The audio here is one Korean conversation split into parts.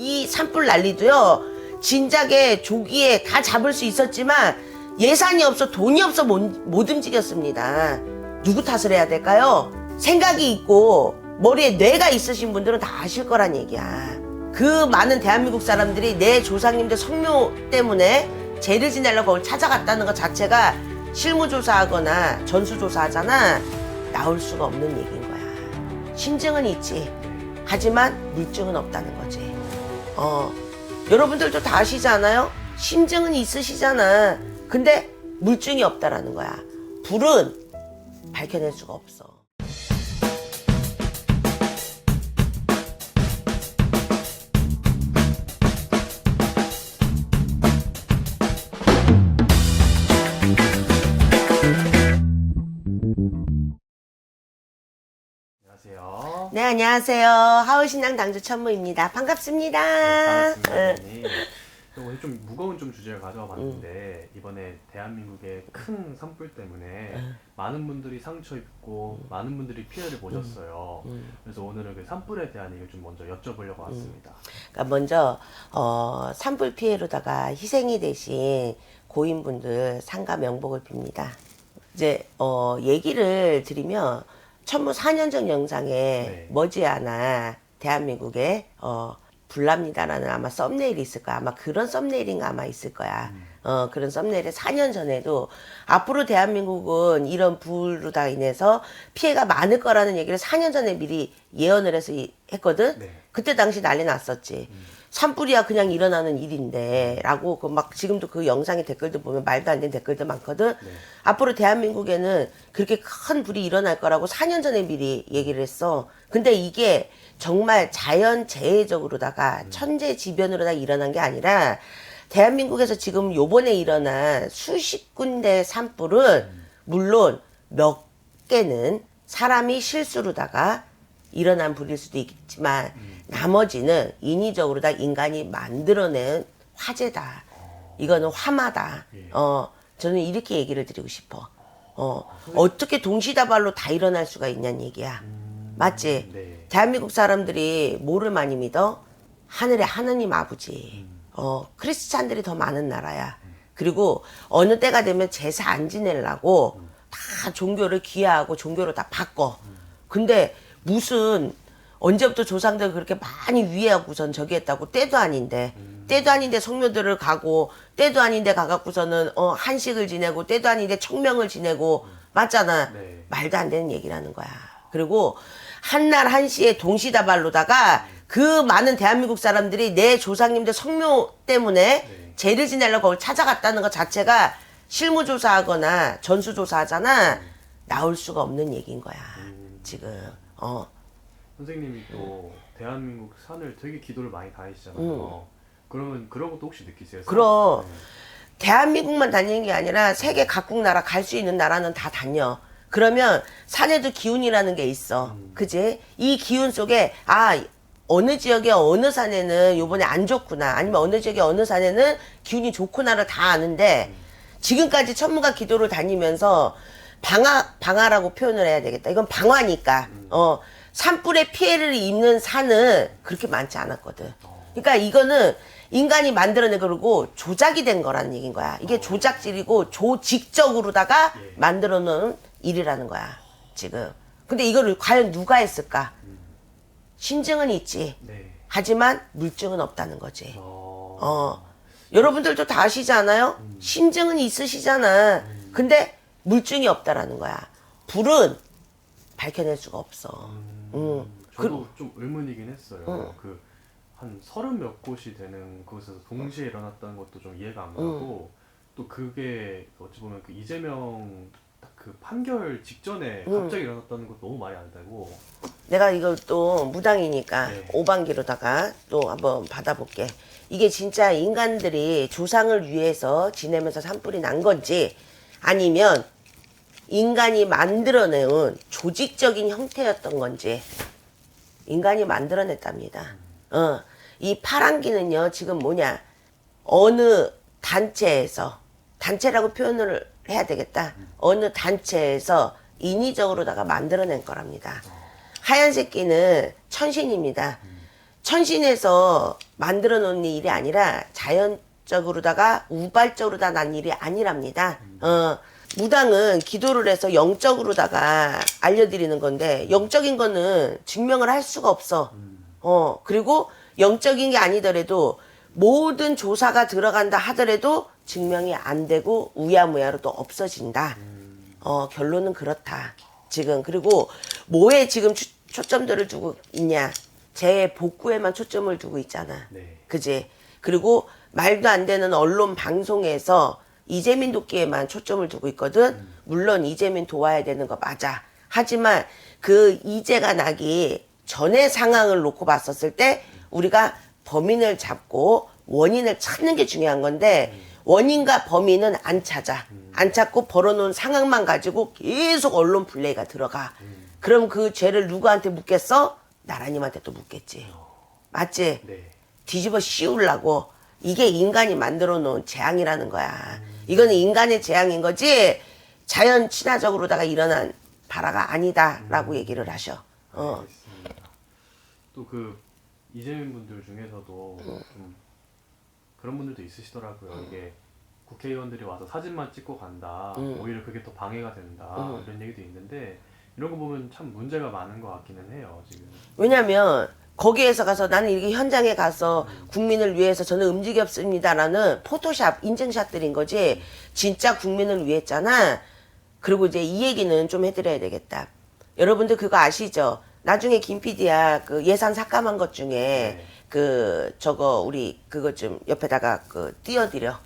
이 산불 난리도요. 진작에 조기에 다 잡을 수 있었지만 예산이 없어 돈이 없어 못, 못 움직였습니다. 누구 탓을 해야 될까요? 생각이 있고 머리에 뇌가 있으신 분들은 다 아실 거란 얘기야. 그 많은 대한민국 사람들이 내 조상님들 성묘 때문에 죄를 지내려고 찾아갔다는 것 자체가 실무조사하거나 전수조사하잖아. 나올 수가 없는 얘기인 거야. 심증은 있지. 하지만 물증은 없다는 거지. 어. 여러분들도 다 아시잖아요? 심증은 있으시잖아. 근데 물증이 없다라는 거야. 불은 밝혀낼 수가 없어. 안녕하세요. 네. 하우신당 당주 천무입니다. 반갑습니다. 반갑습니다. 응. 선생님. 오늘 좀 무거운 좀 주제를 가져와 봤는데 이번에 대한민국의 큰 산불 때문에 많은 분들이 상처 입고 많은 분들이 피해를 보셨어요. 그래서 오늘은 그 산불에 대한 얘기를 좀 먼저 여쭤보려고 왔습니다. 그러니까 먼저 어, 산불 피해로다가 희생이 되신 고인분들 상가 명복을 빕니다. 이제 어, 얘기를 드리면 천무 4년 전 영상에 네. 머지않아 대한민국에 어, 불납니다라는 아마 썸네일이 있을 거야. 아마 그런 썸네일인가 아마 있을 거야. 어, 그런 썸네일에 4년 전에도 앞으로 대한민국은 이런 불로 다 인해서 피해가 많을 거라는 얘기를 4년 전에 미리 예언을 해서 이- 했거든. 네. 그때 당시 난리 났었지. 산불이야 그냥 일어나는 일인데 라고 그 막 지금도 그 영상의 댓글들 보면 말도 안 되는 댓글들 많거든. 앞으로 대한민국에는 그렇게 큰 불이 일어날 거라고 4년 전에 미리 얘기를 했어. 근데 이게 정말 자연 재해적으로다가 천재지변으로다 일어난 게 아니라 대한민국에서 지금 요번에 일어난 수십 군데 산불은 물론 몇 개는 사람이 실수로다가 일어난 불일 수도 있지만 나머지는 인위적으로 다 인간이 만들어낸 화재다. 이거는 화마다. 어, 저는 이렇게 얘기를 드리고 싶어. 어, 어떻게 동시다발로 다 일어날 수가 있냐는 얘기야. 맞지? 네. 대한민국 사람들이 뭐를 많이 믿어? 하늘의 하느님 아버지. 어, 크리스찬들이 더 많은 나라야. 그리고 어느 때가 되면 제사 안 지내려고 다 종교를 기하하고 종교를 다 바꿔. 근데 무슨 언제부터 조상들 그렇게 많이 위해하고선 저기 했다고? 때도 아닌데. 때도 아닌데 성묘들을 가고 때도 아닌데 가갖고서는 어 한식을 지내고 때도 아닌데 청명을 지내고. 맞잖아. 네. 말도 안 되는 얘기라는 거야. 그리고 한날 한시에 동시다발로다가 그 많은 대한민국 사람들이 내 조상님들 성묘 때문에 죄를 지내려고 거기 찾아갔다는 것 자체가 실무조사하거나 전수조사하잖아. 나올 수가 없는 얘기인 거야. 지금. 어 선생님이 또 대한민국 산을 되게 기도를 많이 다니시잖아요. 그러면 그런 것도 혹시 느끼세요? 그럼. 네. 대한민국만 다니는 게 아니라 세계 각국 나라 갈 수 있는 나라는 다 다녀. 그러면 산에도 기운이라는 게 있어. 그지? 이 기운 속에, 아, 어느 지역의 어느 산에는 요번에 안 좋구나. 아니면 어느 지역의 어느 산에는 기운이 좋구나를 다 아는데, 지금까지 천문가 기도를 다니면서 방화, 방화라고 표현을 해야 되겠다. 이건 방화니까. 어, 산불의 피해를 입는 산은 그렇게 많지 않았거든. 그러니까 이거는 인간이 만들어낸 거고 조작이 된 거라는 얘기인 거야. 이게 조작질이고 조직적으로다가 만들어 놓은 일이라는 거야. 지금. 근데 이거를 과연 누가 했을까? 심증은 있지. 네. 하지만 물증은 없다는 거지. 어. 어. 여러분들도 다 아시잖아요? 심증은 있으시잖아. 근데 물증이 없다라는 거야. 불은 밝혀낼 수가 없어. 음. 저도 좀 의문이긴 했어요. 그한 서른 몇 곳이 되는 곳에서 동시에 일어났다는 것도 좀 이해가 안 가고 또 그게 어찌 보면 그 이재명 딱 그 판결 직전에 갑자기 일어났다는 것도 너무 말이 안 되고 내가 이걸 또 무당이니까 네. 오반기로다가 또 한번 받아볼게. 이게 진짜 인간들이 조상을 위해서 지내면서 산불이 난 건지 아니면 인간이 만들어내온 조직적인 형태였던 건지 인간이 만들어냈답니다. 어, 이 파란기는요, 지금 뭐냐, 어느 단체에서, 단체라고 표현을 해야 되겠다. 어느 단체에서 인위적으로다가 만들어낸 거랍니다. 하얀 새끼는 천신입니다. 천신에서 만들어 놓은 일이 아니라 자연적으로다가 우발적으로 다 난 일이 아니랍니다. 어, 무당은 기도를 해서 영적으로다가 알려드리는 건데 영적인 거는 증명을 할 수가 없어. 어, 그리고 영적인 게 아니더라도 모든 조사가 들어간다 하더라도 증명이 안 되고 우야무야로 또 없어진다. 어, 결론은 그렇다. 지금. 그리고 뭐에 지금 초, 초점들을 두고 있냐. 제 복구에만 초점을 두고 있잖아. 네. 그지? 그리고 말도 안 되는 언론 방송에서 이재민 돕기에만 초점을 두고 있거든. 물론 이재민 도와야 되는 거 맞아. 하지만 그 이재가 나기 전의 상황을 놓고 봤었을 때 우리가 범인을 잡고 원인을 찾는 게 중요한 건데 원인과 범인은 안 찾아. 안 찾고 벌어놓은 상황만 가지고 계속 언론 플레이가 들어가. 그럼 그 죄를 누구한테 묻겠어? 나라님한테 또 묻겠지. 맞지? 네. 뒤집어 씌우려고 이게 인간이 만들어 놓은 재앙이라는 거야. 이거는 인간의 재앙인 거지 자연 친화적으로다가 일어난 발화가 아니다라고 얘기를 하셔. 어. 또 그 이재민 분들 중에서도 음. 좀 그런 분들도 있으시더라고요. 이게 국회의원들이 와서 사진만 찍고 간다. 음. 오히려 그게 더 방해가 된다. 음. 이런 얘기도 있는데 이런 거 보면 참 문제가 많은 것 같기는 해요. 지금. 왜냐면 거기에서 가서 나는 이렇게 현장에 가서 국민을 위해서 저는 움직이 없습니다라는 포토샵 인증샷들인 거지 진짜 국민을 위했잖아. 그리고 이제 이 얘기는 좀 해드려야 되겠다. 여러분들 그거 아시죠? 나중에 김 PD야 그 예산 삭감한 것 중에 네. 그 저거 우리 그거 좀 옆에다가 그 띄워드려.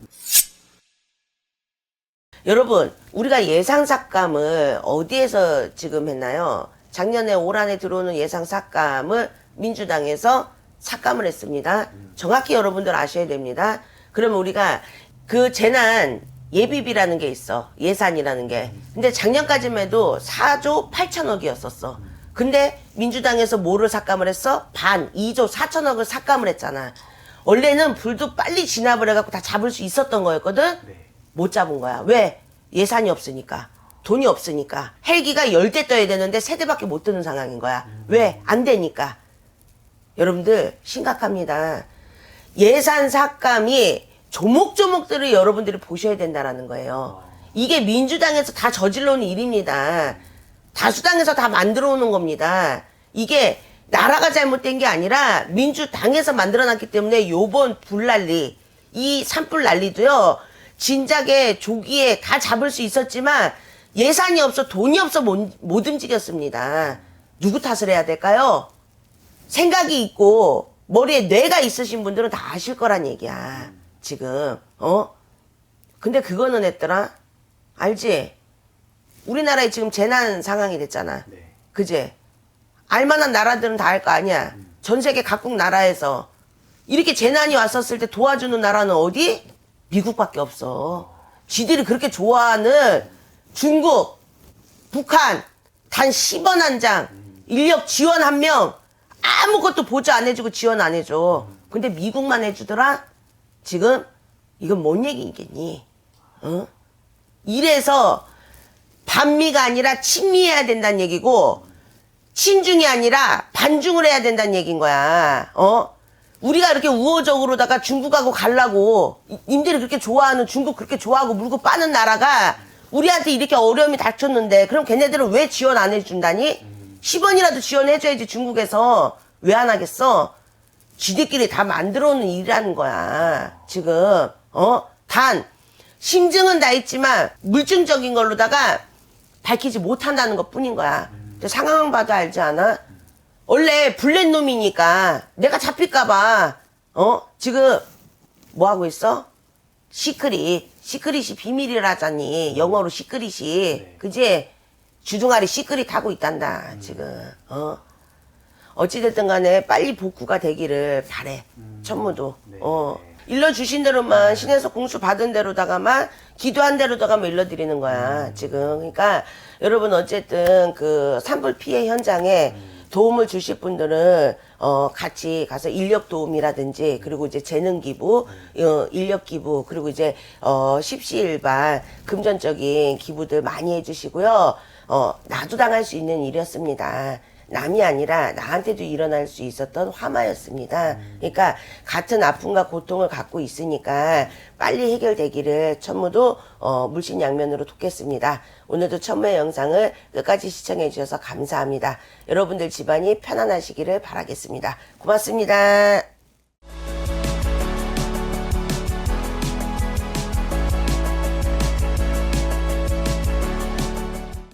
여러분, 우리가 예상 삭감을 어디에서 지금 했나요? 작년에 올 한해 들어오는 예상 삭감을 민주당에서 삭감을 했습니다. 정확히 여러분들 아셔야 됩니다. 그러면 우리가 그 재난 예비비라는 게 있어. 예산이라는 게. 근데 작년까지만 해도 4조 8천억이었었어. 근데 민주당에서 뭐를 삭감을 했어? 반, 2조 4천억을 삭감을 했잖아. 원래는 불도 빨리 진압을 해갖고 다 잡을 수 있었던 거였거든? 네. 못 잡은 거야. 왜? 예산이 없으니까. 돈이 없으니까. 헬기가 열 대 떠야 되는데 세 대밖에 못 뜨는 상황인 거야. 왜? 안 되니까. 여러분들, 심각합니다. 예산 삭감이 조목조목들을 여러분들이 보셔야 된다라는 거예요. 이게 민주당에서 다 저질러 놓은 일입니다. 다수당에서 다 만들어 오는 겁니다. 이게 나라가 잘못된 게 아니라 민주당에서 만들어 놨기 때문에 요번 불난리, 이 산불 난리도요, 진작에 조기에 다 잡을 수 있었지만 예산이 없어 돈이 없어 못, 못 움직였습니다. 누구 탓을 해야 될까요? 생각이 있고 머리에 뇌가 있으신 분들은 다 아실 거란 얘기야. 지금 어? 근데 그거는 했더라. 알지? 우리나라에 지금 재난 상황이 됐잖아. 네. 그제? 알만한 나라들은 다 알 거 아니야. 전 세계 각국 나라에서 이렇게 재난이 왔었을 때 도와주는 나라는 어디? 미국밖에 없어. 지들이 그렇게 좋아하는 중국, 북한 단 10원 한 장, 인력 지원 한 명, 아무것도 보조 안 해주고 지원 안 해줘. 근데 미국만 해주더라? 지금 이건 뭔 얘기겠니? 어? 이래서 반미가 아니라 친미해야 된다는 얘기고 친중이 아니라 반중을 해야 된다는 얘기인 거야. 어? 우리가 이렇게 우호적으로다가 중국하고 갈라고 이- 님들이 그렇게 좋아하는 중국 그렇게 좋아하고 물고 빠는 나라가 우리한테 이렇게 어려움이 닥쳤는데 그럼 걔네들은 왜 지원 안 해준다니? 10원이라도 지원해줘야지 중국에서 왜 안 하겠어? 지들끼리 다 만들어 오는 일이라는 거야. 지금, 어? 단, 심증은 다 있지만, 물증적인 걸로다가 밝히지 못한다는 것 뿐인 거야. 상황 봐도 알지 않아? 원래 블랙 놈이니까 내가 잡힐까봐, 어? 지금, 뭐 하고 있어? 시크릿. 시크릿이 비밀이라자니. 영어로 시크릿이. 네. 그지? 주둥아리 시크릿 하고 있단다, 지금. 어? 어찌됐든 간에 빨리 복구가 되기를 바래. 천무도. 네. 어. 일러주신 대로만 신에서 공수 받은 대로다가만 기도한 대로다가만 일러드리는 거야 지금. 그러니까 여러분 어쨌든 그 산불 피해 현장에 도움을 주실 분들은 어 같이 가서 인력 도움이라든지 그리고 이제 재능 기부 어, 인력 기부 그리고 이제 어 십시일반 금전적인 기부들 많이 해주시고요. 어 나도 당할 수 있는 일이었습니다 남이 아니라 나한테도 일어날 수 있었던 화마였습니다. 그러니까 같은 아픔과 고통을 갖고 있으니까 빨리 해결되기를 천무도 어, 물신양면으로 돕겠습니다. 오늘도 천무의 영상을 끝까지 시청해 주셔서 감사합니다. 여러분들 집안이 편안하시기를 바라겠습니다. 고맙습니다.